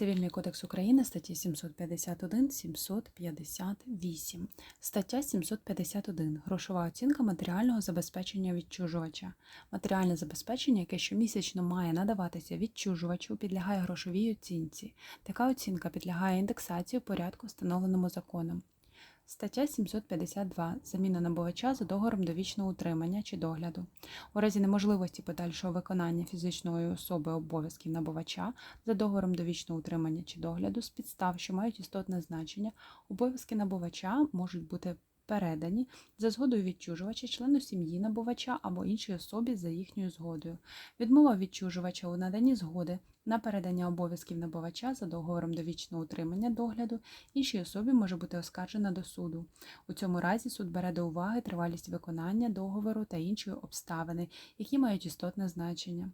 Цивільний кодекс України статті 751 758. Стаття 751. Грошова оцінка матеріального забезпечення відчужувача. Матеріальне забезпечення, яке щомісячно має надаватися відчужувачу, підлягає грошовій оцінці. Така оцінка підлягає індексації в порядку, встановленому законом. Стаття 752. Заміна набувача за договором довічного утримання чи догляду. У разі неможливості подальшого виконання фізичної особи обов'язків набувача за договором довічного утримання чи догляду з підстав, що мають істотне значення, обов'язки набувача можуть бути передані за згодою відчужувача, члену сім'ї набувача або іншій особі за їхньою згодою. Відмова відчужувача у наданні згоди на передання обов'язків набувача за договором довічного утримання догляду іншій особі може бути оскаржена до суду. У цьому разі суд бере до уваги тривалість виконання договору та інші обставини, які мають істотне значення.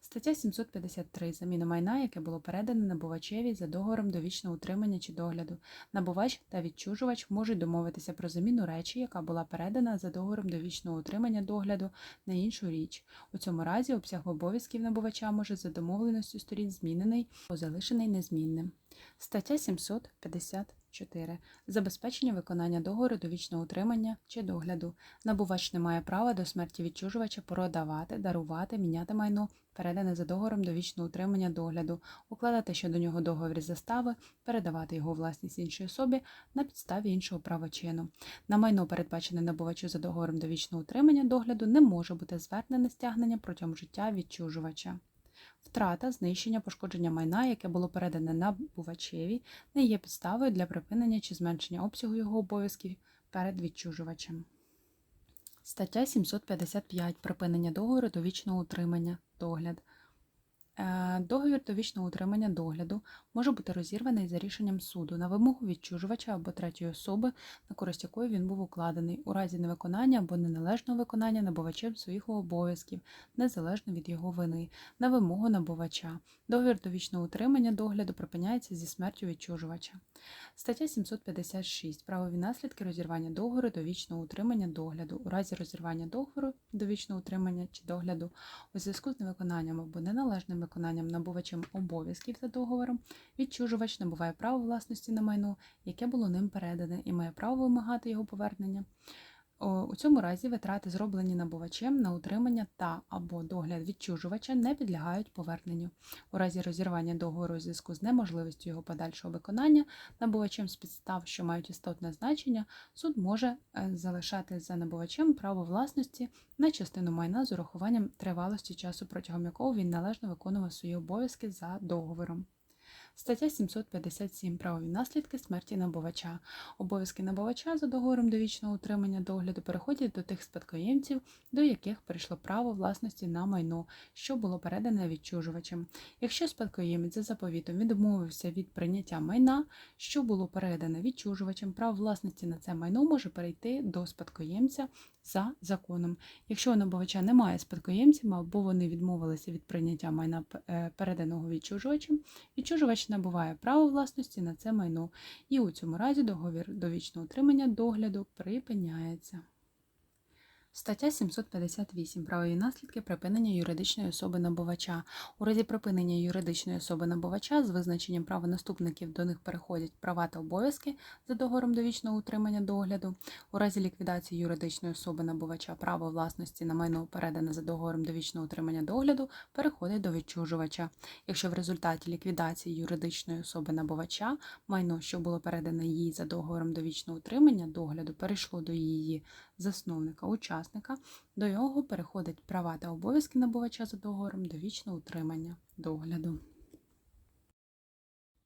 Стаття 753. Заміна майна, яке було передане набувачеві за договором довічного утримання чи догляду. Набувач та відчужувач можуть домовитися про заміну речі, яка була передана за договором довічного утримання догляду на іншу річ. У цьому разі обсяг обов'язків набувача може за домовленістю сторін змінений або залишений незмінним. Стаття 754. Забезпечення виконання договору довічного утримання чи догляду. Набувач не має права до смерті відчужувача продавати, дарувати, міняти майно, передане за договором довічного утримання догляду, укладати щодо нього договір застави, передавати його власність іншій особі на підставі іншого правочину. На майно, передбачене набувачу за договором довічного утримання догляду, не може бути звернене стягнення протягом життя відчужувача. Втрата, знищення, пошкодження майна, яке було передане набувачеві, не є підставою для припинення чи зменшення обсягу його обов'язків перед відчужувачем. Стаття 755. Припинення договору довічного утримання. Догляд. Е, Договір довічного утримання догляду може бути розірваний за рішенням суду на вимогу відчужувача або третьої особи, на користь якої він був укладений, у разі невиконання або неналежного виконання набувачем своїх обов'язків, незалежно від його вини, на вимогу набувача. Договір довічного утримання догляду припиняється зі смертю відчужувача. Стаття 756. Правові наслідки розірвання договору довічного утримання догляду. У разі розірвання договору довічного утримання чи догляду у зв'язку з невиконанням або неналежним виконанням набувачем обов'язків за договором, відчужувач набуває право власності на майно, яке було ним передане, і має право вимагати його повернення. У цьому разі витрати, зроблені набувачем на утримання та або догляд відчужувача, не підлягають поверненню. У разі розірвання договору у зв'язку з неможливістю його подальшого виконання набувачем з підстав, що мають істотне значення, суд може е, залишати за набувачем право власності на частину майна з урахуванням тривалості часу, протягом якого він належно виконував свої обов'язки за договором. Стаття 757. Правові наслідки смерті набувача. Обов'язки набувача за договором довічного утримання догляду переходять до тих спадкоємців, до яких прийшло право власності на майно, що було передане відчужувачем. Якщо спадкоємець за заповітом відмовився від прийняття майна, що було передане відчужувачем, право власності на це майно може перейти до спадкоємця за законом. Якщо у набувача немає спадкоємців або вони відмовилися від прийняття майна е, переданого відчужувачем, відчужувач набуває право власності на це майно, і у цьому разі договір довічного утримання догляду припиняється. Стаття 758. Правові наслідки припинення юридичної особи набувача. У разі припинення юридичної особи набувача з визначенням правонаступників до них переходять права та обов'язки за договором довічного утримання догляду. У разі ліквідації юридичної особи набувача право власності на майно передане за договором довічного утримання догляду переходить до відчужувача. Якщо в результаті ліквідації юридичної особи набувача майно, що було передане їй за договором довічного утримання догляду, перейшло до її засновника учасника, до його переходять права та обов'язки набувача за договором довічного утримання догляду.